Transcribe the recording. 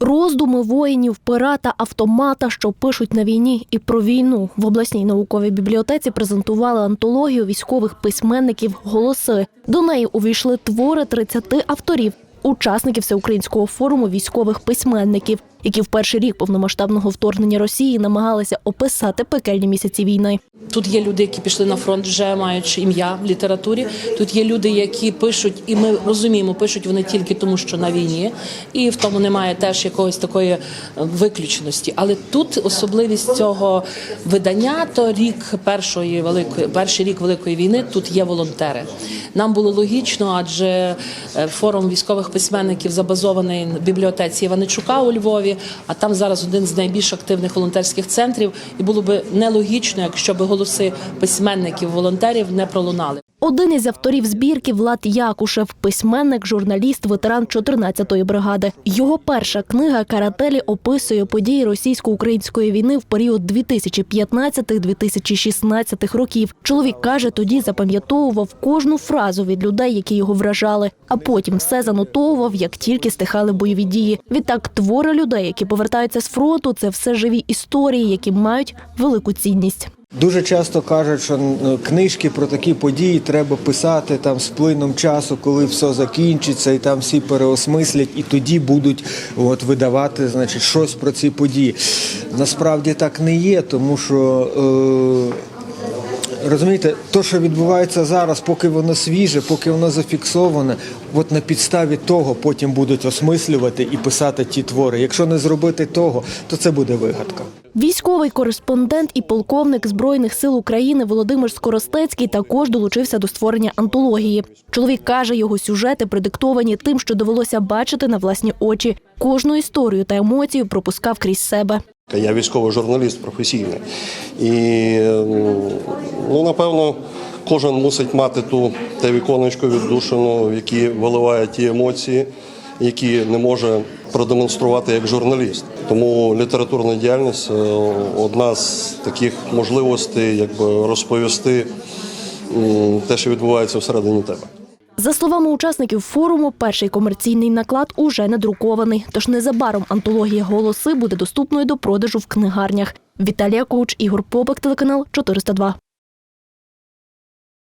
Роздуми воїнів, пера та автомата, що пишуть на війні, і про війну в обласній науковій бібліотеці презентували антологію військових письменників Голоси. До неї увійшли твори 30 авторів, учасників всеукраїнського форуму військових письменників, які в перший рік повномасштабного вторгнення Росії намагалися описати пекельні місяці війни. Тут є люди, які пішли на фронт, вже маючи ім'я в літературі. Тут є люди, які пишуть, і ми розуміємо, пишуть вони тільки тому, що на війні, і в тому немає теж якогось такої е, виключеності. Але тут особливість цього видання то рік першої великої, перший рік великої війни. Тут є волонтери. Нам було логічно, адже е, форум військових письменників забазований в бібліотеці Іваничука у Львові. А там зараз один з найбільш активних волонтерських центрів, і було би нелогічно, якщо б голоси письменників, волонтерів не пролунали. Один із авторів збірки Влад Якушев, письменник, журналіст, ветеран 14-ї бригади. Його перша книга Карателі описує події російсько-української війни в період 2015-2016 років. Чоловік каже, тоді запам'ятовував кожну фразу від людей, які його вражали, а потім все занотовував, як тільки стихали бойові дії. Відтак, твори людей, які повертаються з фронту, це все живі історії, які мають велику цінність. Дуже часто кажуть, що ну, книжки про такі події треба писати там з плином часу, коли все закінчиться, і там всі переосмислять, і тоді будуть от, видавати значить, щось про ці події. Насправді так не є, тому що. Е, Розумієте, то, що відбувається зараз, поки воно свіже, поки воно зафіксоване, от на підставі того потім будуть осмислювати і писати ті твори. Якщо не зробити того, то це буде вигадка. Військовий кореспондент і полковник Збройних сил України Володимир Скоростецький також долучився до створення антології. Чоловік каже, його сюжети продиктовані тим, що довелося бачити на власні очі. Кожну історію та емоцію пропускав крізь себе. Я військовий журналіст професійний. І ну, напевно, кожен мусить мати ту те віконечко віддушину, в які виливає ті емоції, які не може продемонструвати як журналіст. Тому літературна діяльність е, одна з таких можливостей, якби розповісти те, що відбувається всередині тебе. За словами учасників форуму, перший комерційний наклад уже надрукований. Тож незабаром антологія голоси буде доступною до продажу в книгарнях. Віталія Коуч, Ігор Попик, телеканал 402.